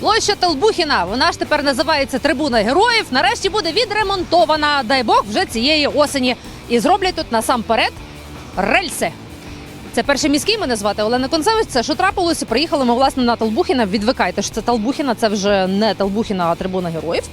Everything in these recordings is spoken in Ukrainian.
Площа Толбухіна, вона ж тепер називається Трибуна Героїв. Нарешті буде відремонтована, дай Бог, вже цієї осені. І зроблять тут насамперед рельси. Це перший міський мене звати Олена Концевич. Це що трапилося? Приїхали ми власне на Толбухіна. Відвикайте, що це Толбухіна, це вже не Толбухіна, а трибуна героїв.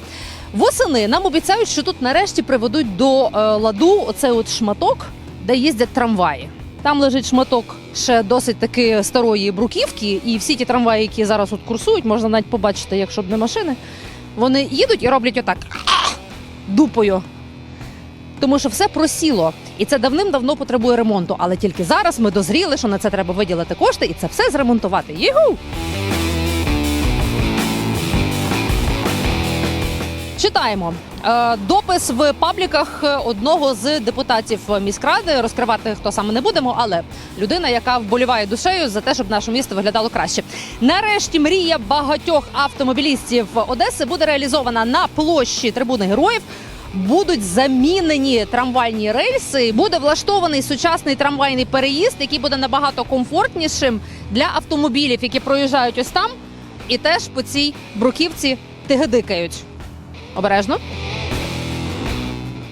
Восени нам обіцяють, що тут нарешті приведуть до е, ладу оцей от шматок, де їздять трамваї. Там лежить шматок ще досить таки старої бруківки, і всі ті трамваї, які зараз тут курсують, можна навіть побачити, якщо б не машини. Вони їдуть і роблять отак дупою. Тому що все просіло, і це давним-давно потребує ремонту. Але тільки зараз ми дозріли, що на це треба виділити кошти і це все зремонтувати. Єгу! Читаємо Е, допис в пабліках одного з депутатів міськради. Розкривати хто саме не будемо, але людина, яка вболіває душею за те, щоб наше місто виглядало краще. Нарешті мрія багатьох автомобілістів Одеси буде реалізована на площі трибуни героїв. Будуть замінені трамвайні рельси. Буде влаштований сучасний трамвайний переїзд, який буде набагато комфортнішим для автомобілів, які проїжджають ось там, і теж по цій бруківці тигедикають. Обережно.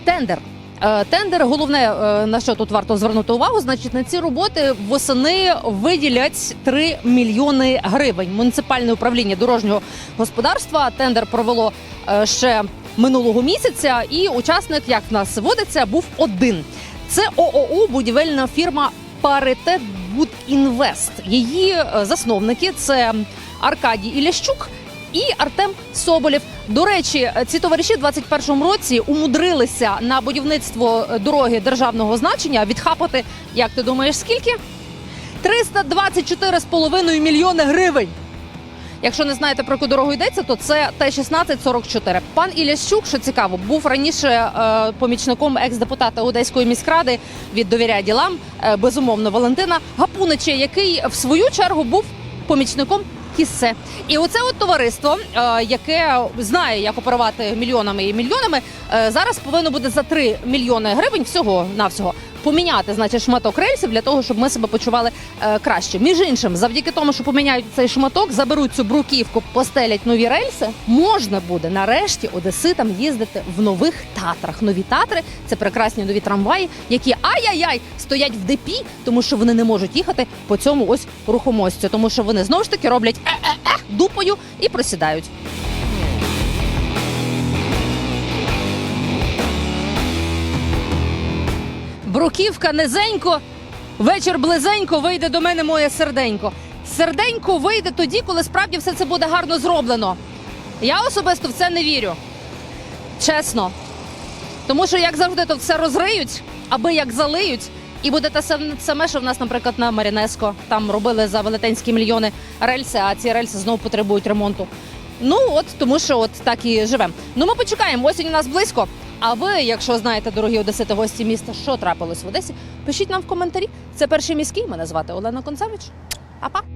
Тендер. Е, Тендер, головне, е, на що тут варто звернути увагу, значить, на ці роботи восени виділять 3 мільйони гривень. Муніципальне управління дорожнього господарства тендер провело е, ще минулого місяця, і учасник, як в нас водиться, був один. Це ООУ будівельна фірма Паритет Будінвест. Її засновники це Аркадій Ілящук і Артем Соболєв. До речі, ці товариші в 21-му році умудрилися на будівництво дороги державного значення відхапати, як ти думаєш, скільки? 324,5 мільйони гривень. Якщо не знаєте про яку дорогу йдеться, то це Т-1644. Пан Ілящук, що цікаво, був раніше е, помічником екс-депутата Одеської міськради від довіряє ділам, е, безумовно, Валентина Гапунича, який в свою чергу був помічником Кіссе. І оце от товариство, е, яке знає, як оперувати мільйонами і мільйонами, е, зараз повинно буде за 3 мільйони гривень всього навсього поміняти, значить, шматок рельсів для того, щоб ми себе почували е, краще. Між іншим, завдяки тому, що поміняють цей шматок, заберуть цю бруківку, постелять нові рельси. Можна буде нарешті одеситам їздити в нових татрах. Нові татри це прекрасні нові трамваї, які ай-яй-яй стоять в депі, тому що вони не можуть їхати по цьому ось рухомостю, тому що вони знову ж таки роблять дупою і просідають. Бруківка низенько, вечір близенько вийде до мене моє серденько. Серденько вийде тоді, коли справді все це буде гарно зроблено. Я особисто в це не вірю. Чесно. Тому що, як завжди, то все розриють, аби як залиють, і буде те саме, що в нас, наприклад, на Марінеско. Там робили за велетенські мільйони рельси, а ці рельси знову потребують ремонту. Ну от тому, що от так і живемо. Ну ми почекаємо. Осінь у нас близько. А ви, якщо знаєте, дорогі одесити, гості міста, що трапилось в Одесі, пишіть нам в коментарі. Це перший міський. Мене звати Олена Концевич. Па-па!